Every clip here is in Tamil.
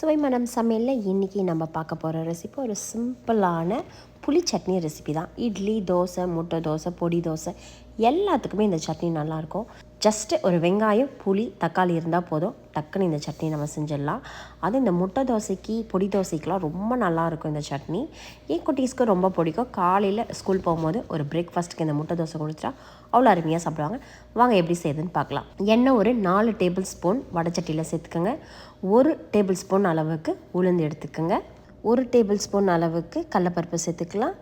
சுவை மனம் சமையலில் இன்றைக்கி நம்ம பார்க்க போகிற ரெசிபி ஒரு சிம்பிளான புளி சட்னி ரெசிபி தான். இட்லி தோசை முட்டை தோசை பொடி தோசை எல்லாத்துக்குமே இந்த சட்னி நல்லாயிருக்கும் ஜஸ்ட்டு ஒரு வெங்காயம் புளி தக்காளி இருந்தால் போதும். டக்குன்னு இந்த சட்னி நம்ம செஞ்சிடலாம். அது இந்த முட்டை தோசைக்கு பொடி தோசைக்கெலாம் ரொம்ப நல்லாயிருக்கும் இந்த சட்னி. என் குட்டீஸ்க்கு ரொம்ப பிடிக்கும். காலையில் ஸ்கூல் போகும்போது ஒரு பிரேக்ஃபாஸ்ட்டுக்கு இந்த முட்டை தோசை கொடுத்துட்டா அவ்வளோ அருமையாக சாப்பிடுவாங்க. வாங்க எப்படி செய்யுதுன்னு பார்க்கலாம். எண்ணெய் ஒரு நாலு டேபிள் ஸ்பூன் வடச்சட்டியில் சேர்த்துக்கோங்க. ஒரு டேபிள் ஸ்பூன் அளவுக்கு உளுந்து எடுத்துக்கோங்க. ஒரு டேபிள் ஸ்பூன் அளவுக்கு கடலப்பருப்பு சேர்த்துக்கலாம்.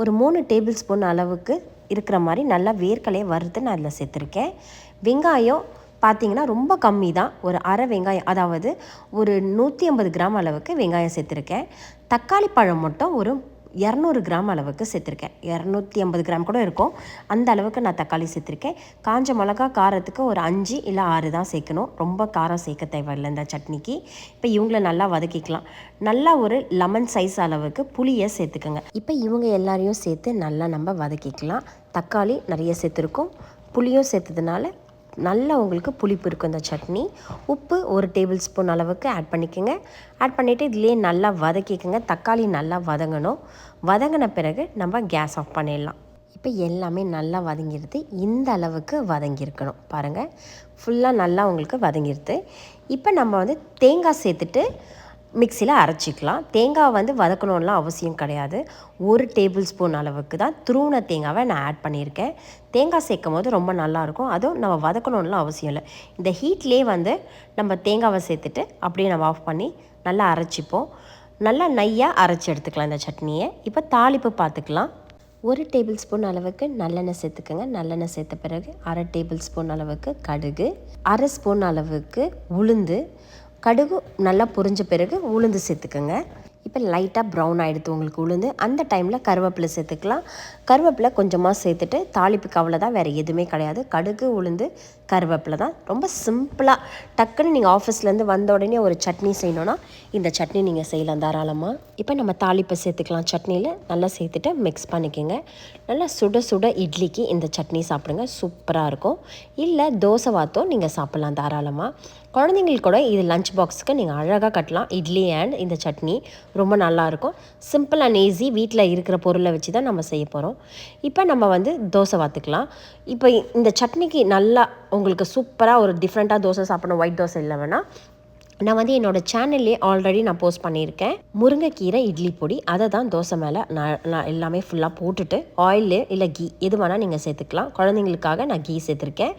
ஒரு மூணு டேபிள் ஸ்பூன் அளவுக்கு இருக்கிற மாதிரி நல்லா வேர்க்கலையை வறுத்து நான் அதில் சேர்த்துருக்கேன். வெங்காயம் பார்த்தீங்கன்னா ரொம்ப கம்மி தான். ஒரு அரை வெங்காயம் அதாவது ஒரு நூற்றி ஐம்பது கிராம் அளவுக்கு வெங்காயம் சேர்த்துருக்கேன். தக்காளி பழம் மட்டும் ஒரு இரநூறு கிராம் அளவுக்கு சேர்த்துருக்கேன். இரநூத்தி ஐம்பது கிராம் கூட இருக்கும். அந்த அளவுக்கு நான் தக்காளி சேர்த்துருக்கேன். காஞ்ச மிளகா காரத்துக்கு ஒரு அஞ்சு இல்லை ஆறு தான் சேர்க்கணும். ரொம்ப காரம் சேர்க்க தேவையில்லை இந்த சட்னிக்கு. இப்போ இவங்கள நல்லா வதக்கிக்கலாம். நல்லா ஒரு லெமன் சைஸ் அளவுக்கு புளியை சேர்த்துக்கோங்க. இப்போ இவங்க எல்லாரையும் சேர்த்து நல்லா நம்ம வதக்கிக்கலாம். தக்காளி நிறைய சேர்த்துருக்கோம். புளியும் சேர்த்ததுனால நல்லா உங்களுக்கு புளிப்பு இருக்கும் இந்த சட்னி. உப்பு ஒரு டேபிள் ஸ்பூன் அளவுக்கு ஆட் பண்ணிக்கோங்க. ஆட் பண்ணிவிட்டு இதுலேயே நல்லா வதக்கிக்கோங்க. தக்காளி நல்லா வதங்கணும். வதங்கின பிறகு நம்ம கேஸ் ஆஃப் பண்ணிடலாம். இப்போ எல்லாமே நல்லா வதங்கிடுது. இந்த அளவுக்கு வதங்கியிருக்கணும். பாருங்கள் ஃபுல்லாக நல்லா உங்களுக்கு வதங்கிடுது. இப்போ நம்ம வந்து தேங்காய் சேர்த்துட்டு மிக்சியில் அரைச்சிக்கலாம். தேங்காய் வந்து வதக்கணும்லாம் அவசியம் கிடையாது. ஒரு டேபிள் ஸ்பூன் அளவுக்கு தான் துருவன தேங்காவை நான் ஆட் பண்ணியிருக்கேன். தேங்காய் சேர்க்கும் போது ரொம்ப நல்லாயிருக்கும். அதுவும் நம்ம வதக்கணும்லாம் அவசியம் இல்லை. இந்த ஹீட்லேயே வந்து நம்ம தேங்காவை சேர்த்துட்டு அப்படியே நம்ம ஆஃப் பண்ணி நல்லா அரைச்சிப்போம். நல்லா நையாக அரைச்சி எடுத்துக்கலாம் இந்த சட்னியை. இப்போ தாளிப்பு பார்த்துக்கலாம். ஒரு டேபிள் ஸ்பூன் அளவுக்கு நல்லெண்ணெய் சேர்த்துக்கோங்க. நல்லெண்ணெய் சேர்த்த பிறகு அரை டேபிள் ஸ்பூன் அளவுக்கு கடுகு. அரை ஸ்பூன் அளவுக்கு உளுந்து. கடுகு நல்லா பொரிஞ்ச பிறகு உளுந்து சேர்த்துக்கோங்க. இப்போ லைட்டாக ப்ரௌன் ஆகிடுது உங்களுக்கு உளுந்து. அந்த டைமில் கருவேப்பிலை சேர்த்துக்கலாம். கருவேப்பிலை கொஞ்சமாக சேர்த்துட்டு தாளிப்புக்கு கவலை தான் வேறு எதுவுமே கிடையாது. கடுகு உளுந்து கருவேப்பிலை தான். ரொம்ப சிம்பிளாக டக்குன்னு நீங்கள் ஆஃபீஸ்லேருந்து வந்த உடனே ஒரு சட்னி செய்யணுன்னா இந்த சட்னி நீங்கள் செய்யலாம் தாராளமாக இப்போ நம்ம தாளிப்பை சேர்த்துக்கலாம். சட்னியில் நல்லா சேர்த்துட்டு மிக்ஸ் பண்ணிக்கோங்க. நல்லா சுட சுட இட்லிக்கு இந்த சட்னி சாப்பிடுங்க. சூப்பராக இருக்கும். இல்லை தோசை வாத்தோ நீங்கள் சாப்பிட்லாம் தாராளமாக குழந்தைங்களுக்கு கூட இது லஞ்ச் பாக்ஸுக்கு நீங்கள் அழகாக கட்டலாம். இட்லி அண்ட் இந்த சட்னி ரொம்ப நல்லாயிருக்கும். சிம்பிள் அண்ட் ஈஸி வீட்டில் இருக்கிற பொருளை வச்சு தான் நம்ம செய்ய போகிறோம் இப்போ நம்ம வந்து தோசை வாத்துக்கலாம். இப்போ இந்த சட்னிக்கு நல்லா உங்களுக்கு சூப்பராக ஒரு டிஃப்ரெண்ட்டாக தோசை சாப்பிடணும். ஒயிட் தோசை இல்லை வேணால் நான் வந்து என்னோடய சேனல்லே ஆல்ரெடி நான் போஸ்ட் பண்ணியிருக்கேன். முருங்கைக்கீரை இட்லி பொடி அதை தான் தோசை மேலே நான் நான் எல்லாமே ஃபுல்லாக போட்டுட்டு ஆயிலு இல்லை கீ எது வேணால் நீங்கள் சேர்த்துக்கலாம். குழந்தைங்களுக்காக நான் கீ சேர்த்துருக்கேன்.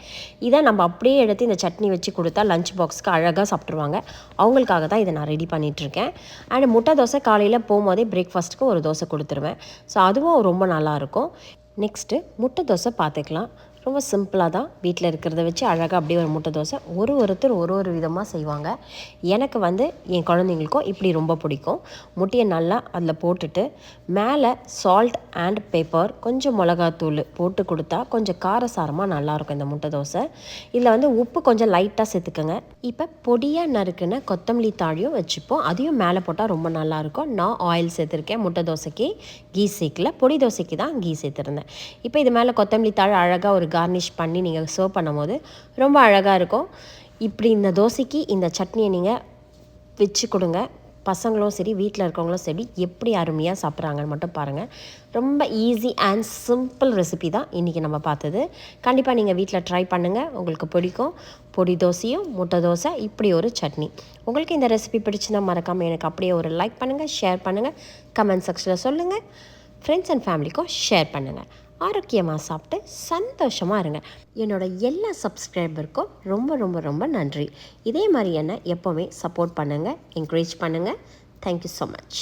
இதை நம்ம அப்படியே எடுத்து இந்த சட்னி வச்சு கொடுத்தா லஞ்ச் பாக்ஸ்க்கு அழகாக சாப்பிட்ருவாங்க அவங்களுக்காக தான் இதை நான் ரெடி பண்ணிகிட்ருக்கேன் அண்ட் முட்டை தோசை காலையில் போகும்போதே பிரேக்ஃபாஸ்ட்டுக்கு ஒரு தோசை கொடுத்துருவேன். ஸோ அதுவும் ரொம்ப நல்லாயிருக்கும் நெக்ஸ்ட்டு முட்டை தோசை பார்த்துக்கலாம். ரொம்ப சிம்பிளாக தான் வீட்டில் இருக்கிறத வச்சு அழகாக அப்படியே ஒரு முட்டை தோசை. ஒரு ஒருத்தர் ஒரு ஒரு விதமாக செய்வாங்க. எனக்கு வந்து என் குழந்தைங்களுக்கும் இப்படி ரொம்ப பிடிக்கும். முட்டையை நல்லா அதில் போட்டுட்டு மேலே சால்ட் அண்ட் பேப்பர் கொஞ்சம் மிளகாத்தூள் போட்டு கொடுத்தா கொஞ்சம் காரசாரமாக நல்லாயிருக்கும் இந்த முட்டை தோசை. இதில் வந்து உப்பு கொஞ்சம் லைட்டாக சேர்த்துக்கோங்க. இப்போ பொடியாக நறுக்குன கொத்தமல்லி தாழியும் வச்சுப்போம். அதையும் மேலே போட்டால் ரொம்ப நல்லாயிருக்கும் நான் ஆயில் சேர்த்துருக்கேன் முட்டை தோசைக்கு. கீ சேர்க்கல பொடி தோசைக்கு தான் கீ சேர்த்துருந்தேன். இப்போ இது மேலே கொத்தமல்லி தாழ் அழகாக ஒரு கார்னிஷ் பண்ணி நீங்கள் சர்வ் பண்ணும்போது ரொம்ப அழகாக இருக்கும். இப்படி இந்த தோசைக்கு இந்த சட்னியை நீங்கள் வச்சு கொடுங்க. பசங்களும் சரி வீட்டில் இருக்கவங்களும் சரி எப்படி அருமையாக சாப்பிட்றாங்கன்னு மட்டும் பாருங்கள் ரொம்ப ஈஸி அண்ட் சிம்பிள் ரெசிபி தான் இன்றைக்கி நம்ம பார்த்தது. கண்டிப்பாக நீங்கள் வீட்டில் ட்ரை பண்ணுங்கள் உங்களுக்கு பிடிக்கும். பொடி தோசையும் முட்டை தோசை இப்படி ஒரு சட்னி. உங்களுக்கு இந்த ரெசிபி பிடிச்சுன்னா மறக்காமல் எனக்கு அப்படியே ஒரு லைக் பண்ணுங்கள் ஷேர் பண்ணுங்கள் கமெண்ட் செக்ஷனில் சொல்லுங்கள் ஃப்ரெண்ட்ஸ் அண்ட் ஃபேமிலிக்கும் ஷேர் பண்ணுங்கள் ஆரோக்கியமாக சாப்பிட்டு சந்தோஷமாக இருங்க. என்னோட எல்லா சப்ஸ்கிரைபருக்கும் ரொம்ப ரொம்ப ரொம்ப நன்றி. இதே மாதிரி என்ன எப்போவுமே சப்போர்ட் பண்ணுங்கள் என்கரேஜ் பண்ணுங்கள் தேங்க்யூ ஸோ மச்